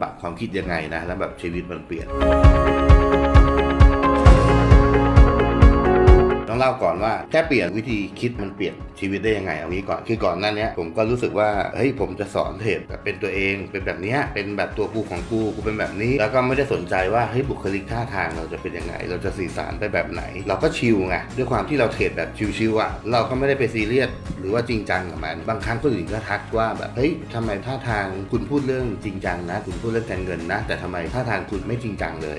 ปรับความคิดยังไงนะ แล้วแบบชีวิตมันเปลี่ยน ต้องเล่าก่อนว่าแค่เปลี่ยนวิธีคิดมันเปลี่ยนชีวิตได้ยังไงเอางี้ก่อนคือก่อนหน้าเนี้ยผมก็รู้สึกว่าเฮ้ยผมจะสอนเทรดแบบเป็นตัวเองเป็นแบบเนี้ยเป็นแบบตัวกูของกูกูเป็นแบบนี้ แล้วก็ไม่ได้สนใจว่าเฮ้ยบุคลิกท่าทางเราจะเป็นยังไง เราจะสื่อสารไปแบบไหน เราก็ชิลไงด้วยความที่เราเทรดแบบชิลๆอะเราก็ไม่ได้ไปซีเรียสหรือว่าจริงจังกับมันบางครั้งคนอื่นก็ทักว่าแบบเฮ้ยทำไมท่าทางคุณพูดเรื่องจริงจังนะ คุณพูดเรื่องการเงินนะ แต่ทำไมท่าทางคุณไม่จริงจังเลย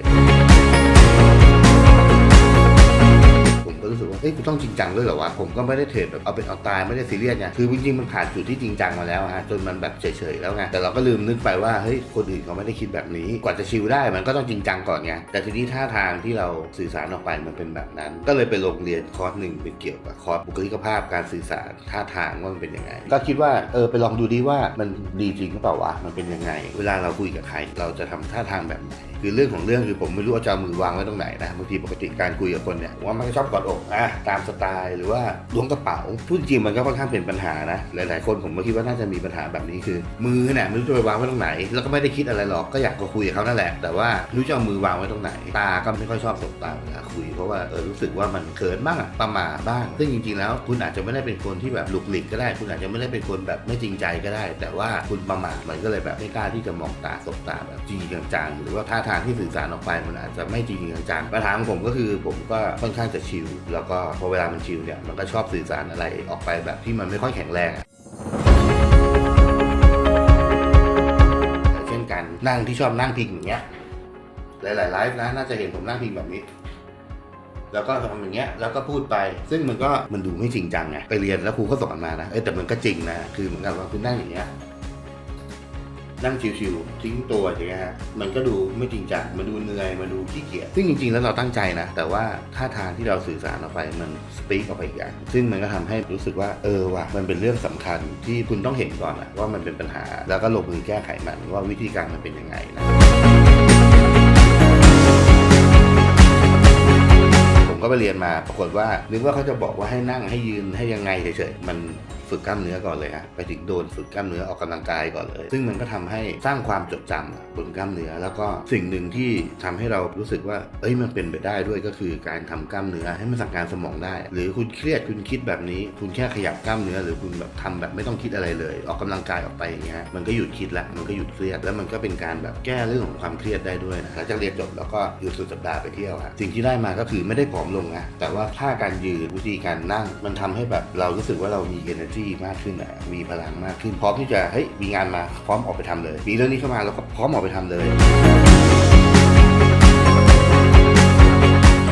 ก็รู้สึกว่าเอ้ยกูต้องจริงจังด้วยเหรอวะผมก็ไม่ได้เทรดแบบเอาเป็นเอาตายไม่ได้ซีเรียสไงคือจริงๆมันผ่านจุดที่จริงจังมาแล้วฮะจนมันแบบเฉยๆแล้วไงแต่เราก็ลืมนึกไปว่าเฮ้ยคนอื่นเขาไม่ได้คิดแบบนี้กว่าจะชิลได้มันก็ต้องจริงจังก่อนไงแต่ทีนี้ท่าทางที่เราสื่อสารออกไปมันเป็นแบบนั้น ก็เลยไปลงเรียนคอร์สหนึ่งเป็นเกี่ยวกับคอร์สบุคลิกภาพการสื่อสารท่าทางว่ามันเป็นยังไง ก็คิดว่าเออไปลองดูดีว่ามันดีจริงหรือเปล่าวะมันเป็นยังไง เวลาเราคุยกับใคร เราจะทำท่าทางแบบไหน คือเรื่องของเรื่องคือผมไม่รู้ว่าจะเอามือวางไว้ตรงไหนนะบางทีปกติการคุยกับคนเนี่ยว่ามันชอบกอดอกอะตามสไตล์หรือว่าล้วงกระเป๋าพูดจริงมันก็ค่อนข้างเป็นปัญหานะหลายๆคนผมก็คิดว่าน่าจะมีปัญหาแบบนี้คือ มือเนี่ยไม่รู้จะไปวางไว้ตรงไหน แล้วก็ไม่ได้คิดอะไรหรอกก็อยากจะคุยกับเขานั่นแหละ แต่ว่าไม่รู้จะเอามือวางไว้ตรงไหน ตาก็ไม่ค่อยชอบสบตาเวลาคุยเพราะว่าเออรู้สึกว่ามันเขินบ้างประหม่าบ้าง ซึ่งจริงๆแล้ว คุณอาจจะไม่ได้เป็นคนที่แบบหลุกหลิกก็ได้ คุณอาจจะไม่ได้เป็นคนแบบไม่จริงใจก็ได้ แต่ว่าคุณประมาทมันก็เลยแบบไม่กล้าที่จะมองตาสบตาแบบจริงจังๆหรือว่าท่าทางที่สื่อสารออกไปมันอาจจะไม่จริงจังปัญหาของผมก็คือผมก็ค่อนข้างจะชิลแล้วก็พอเวลามันชิลเนี่ยมันก็ชอบสื่อสารอะไรออกไปแบบที่มันไม่ค่อยแข็งแรงเช่นกันนั่งที่ชอบนั่งพิงอย่างเงี้ยหลายๆไลฟ์นะน่าจะเห็นผมนั่งพิงแบบนี้แล้วก็ทำอย่างเงี้ยแล้วก็พูดไป ซึ่งมันก็มันดูไม่จริงจังไงไปเรียนแล้วครูก็สอนมานะเอ้แต่มันก็จริงนะคือเหมือนกับว่าคุณนั่งอย่างเงี้ย นั่งชิวๆทิ้งตัวอย่างเงี้ยฮะมันก็ดูไม่จริงจังมันดูเหนื่อยมันดูขี้เกียจซึ่งจริงๆ แล้วเราตั้งใจนะ แต่ว่าท่าทางที่เราสื่อสารออกไปมันสปีกออกไปอีกอย่างซึ่งมันก็ทำให้รู้สึกว่าเออว่ะมันเป็นเรื่องสำคัญที่คุณต้องเห็นก่อนอะว่ามันเป็นปัญหา แล้วก็ลงมือแก้ไขมันว่าวิธีการมันเป็นยังไงนะผมก็ไปเรียนมาปรากฏว่านึกว่าเขาจะบอกว่าให้นั่งให้ยืนให้ยังไงเฉยๆมันฝึกกล้ามเนื้อก่อนเลยฮะไปถึงโดนฝึกกล้ามเนื้อออกกำลังกายก่อนเลย ซึ่งมันก็ทำให้สร้างความจดจำบนกล้ามเนื้อ แล้วก็สิ่งหนึ่งที่ทำให้เรารู้สึกว่า เอ้ยมันเป็นไปได้ด้วยก็คือการทำกล้ามเนื้อให้มันสั่งการสมองได้ หรือคุณเครียดคุณคิดแบบนี้ คุณแค่ขยับกล้ามเนื้อ หรือคุณแบบทำแบบไม่ต้องคิดอะไรเลย ออกกำลังกายออกไปอย่างเงี้ยมันก็หยุดคิดละมันก็หยุดเครียดแล้วมันก็เป็นการแบบแก้เรื่องของความเครียดได้ด้วยนะหลังจากเรียนจบแล้วก็หยุดสุดสัปดาห์ไปเที่ยวสิ่งที่ได้มาก็คือไม่ได้ผอมลงนะแต่ว่าท่าการยืนวิธีการนั่ง มันทำให้แบบเรารู้สึกว่าเรามี energy มากขึ้นอะมีพลังมากขึ้น พร้อมที่จะเฮ้ยมีงานมาพร้อมออกไปทำเลย มีเรื่องนี้เข้ามาเราก็พร้อมออกไปทำเลย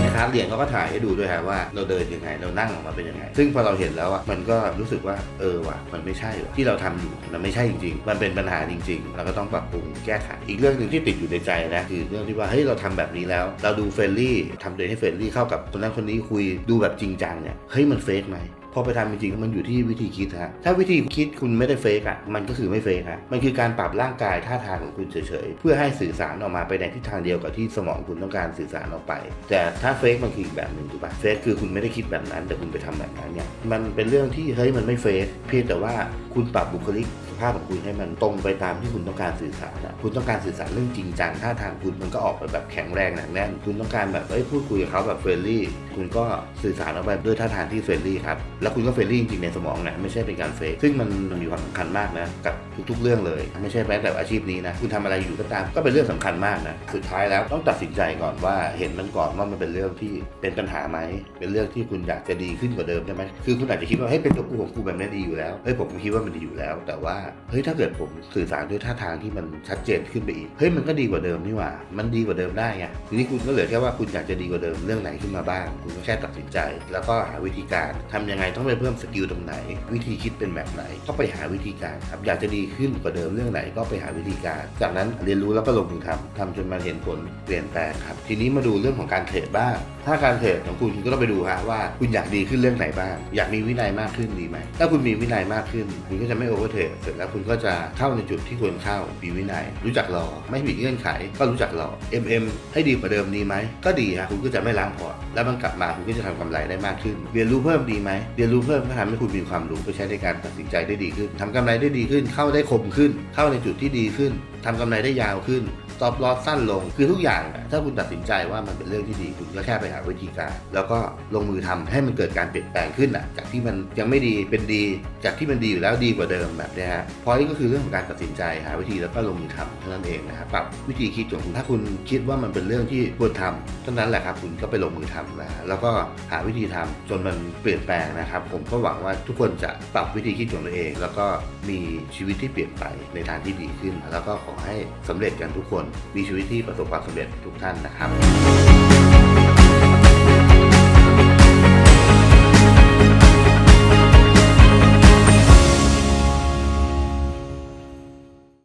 นะครับเหรียญเขาก็ถ่ายให้ดูด้วยฮะว่าเราเดินยังไงเรานั่งออกมาเป็นยังไง ซึ่งพอเราเห็นแล้วอะมันก็รู้สึกว่าเออว่ะมันไม่ใช่ว่ะที่เราทำอยู่มันไม่ใช่จริง ๆ มันเป็นปัญหาจริง ๆ เราก็ต้องปรับปรุงแก้ไขอีกเรื่องหนึ่งที่ติดอยู่ในใจนะคือเรื่องที่ว่าเฮ้ยเราทำแบบนี้แล้ว เราดูเฟรนลี่ทำตัวให้เฟรนลี่เข้ากับคนนั้นคนนี้คุยดูแบบจริงจังเนี่ยเฮ้ยมันเฟกไหม พอไปทำจริงๆมันอยู่ที่วิธีคิดฮะถ้าวิธีคิดคุณไม่ได้เฟกอะมันก็คือไม่เฟกฮะมันคือการปรับร่างกายท่าทางของคุณเฉยๆเพื่อให้สื่อสารออกมาไปในทิศทางเดียวกับที่สมองคุณต้องการสื่อสารออกไป แต่ถ้าเฟกมันคืออีกแบบหนึ่งถูกปะเฟกคือคุณไม่ได้คิดแบบนั้น แต่คุณไปทำแบบนั้นเนี่ยมันเป็นเรื่องที่เฮ้ยมันไม่เฟกเพียงแต่ว่าคุณปรับบุคลิกาพของคุณให้มันตรงไปตามที่คุณต้องการสื่อสารอะคุณต้องการสื่อสารเรื่องจริงจังท่าทางคุณมันก็ออกไปแบบแข็งแรงหนักแน่น คุณต้องการแบบเอ้ยพูดคุยกับเขาแบบเฟรนลี่คุณก็สื่อสารออกไปด้วยท่าทางที่เฟรนลี่ครับแล้วคุณก็เฟรนลี่จริงในสมองนะไม่ใช่เป็นการเฟกซึ่งมันมันมีความสำคัญมากนะกับทุกๆ เรื่องเลย ไม่ใช่แม้แต่อาชีพนี้นะคุณทำอะไรอยู่ก็ตามก็เป็นเรื่องสำคัญมากนะสุดท้ายแล้วต้องตัดสินใจก่อนว่าเห็นมันก่อนว่ามันเป็นเรื่องที่เป็นปัญหาไหมเป็นเรื่องที่คุณอยากจะดีขึ้นกว่าเดิมใช่ไหมคือคุณอาจจะคิดว่าเฮ้ยเป็นตัวกูของกูแบบนี้ดีอยู่แล้วเฮ้ยผมคิดว่ามันดีอยู่แล้ว แต่ว่าเฮ้ยถ้าเกิดผมสื่อสารด้วยท่าทางที่มันชัดเจนขึ้นไปอีกเฮ้ยมันก็ดีกว่าเดิมนี่หว่า มันดีกว่าเดิมได้ไงทีนี้คุณก็เหลือแค่ว่าคุณอยากจะดีกว่าเดิมเรื่องไหนขึ้นมาบ้าง คุณก็แค่ตัดสินใจ แล้วก็หาวิธีการทำยังไงต้องไปเพิ่มสกิลตรงไหน วิธีคิดเป็นแบบไหน ก็ไปหาวิธีการครับอยากจะดีขึ้นกว่าเดิมเรื่องไหนก็ไปหาวิธีการ จากนั้นเรียนรู้แล้วก็ลงมือทำทำจนมันเห็นผลเปลี่ยนแปลงครับ ทีนี้มาดูเรื่องของการเทรดบ้าง ถ้าการเทรดของคุณคุณก็ต้องไปดูฮะว่าคุณอยากดีขึ้นเรื่องไหนบ้าง อยากมีวินัยมากขึ้นดีไหมถ้าคุณมีวินัยมากขึ้นคุณก็จะไม่โอเวอร์เทรดเสร็จแล้วแล้วคุณก็จะเข้าในจุดที่ควรเข้ามีวินัย รู้จักรอ ไม่ผิดเงื่อนไข ก็รู้จักรอ MM ให้ดีกว่าเดิมดีไหม ก็ดีฮะคุณก็จะไม่ล้างพอร์ตแล้วมันกลับมาคุณก็จะทำกำไรได้มากขึ้น เรียนรู้เพิ่มดีไหมเรียนรู้เพิ่มก็ทำให้คุณมีความรู้ไปใช้ในการตัดสินใจได้ดีขึ้นทำกำไรได้ดีขึ้น เข้าได้คมขึ้น เข้าในจุดที่ดีขึ้นทำกำไรได้ยาวขึ้น ตอบลอสสั้นลง คือทุกอย่าง ถ้าคุณตัดสินใจว่ามันเป็นเรื่องที่ดี คุณก็แค่ไปหาวิธีการ แล้วก็ลงมือทำให้มันเกิดการเปลี่ยนแปลงขึ้นอะ จากที่มันยังไม่ดีเป็นดี จากที่มันดีอยู่แล้วดีกว่าเดิมแบบนี้ฮะพอยก็คือเรื่องของการตัดสินใจหาวิธีแล้วก็ลงมือทำเท่านั้นเองนะครับปรับวิธีคิดของคุณถ้าคุณคิดว่ามันเป็นเรื่องที่ควรทำเท่านั้นแหละครับคุณก็ไปลงมือทำนะฮะแล้วก็หาวิธีทำจนมันเปลี่ยนแปลงนะครับ ผมก็หวังว่าทุกคนจะปรับวิธีคิดของตัวเอง แล้วก็มีชีวิตที่เปลี่ยนไปในทางที่ดีขึ้น แล้วก็ขอให้สำเร็จกันทุกคนมีชีวิตที่ประสบความสำเร็จทุกท่านนะครับ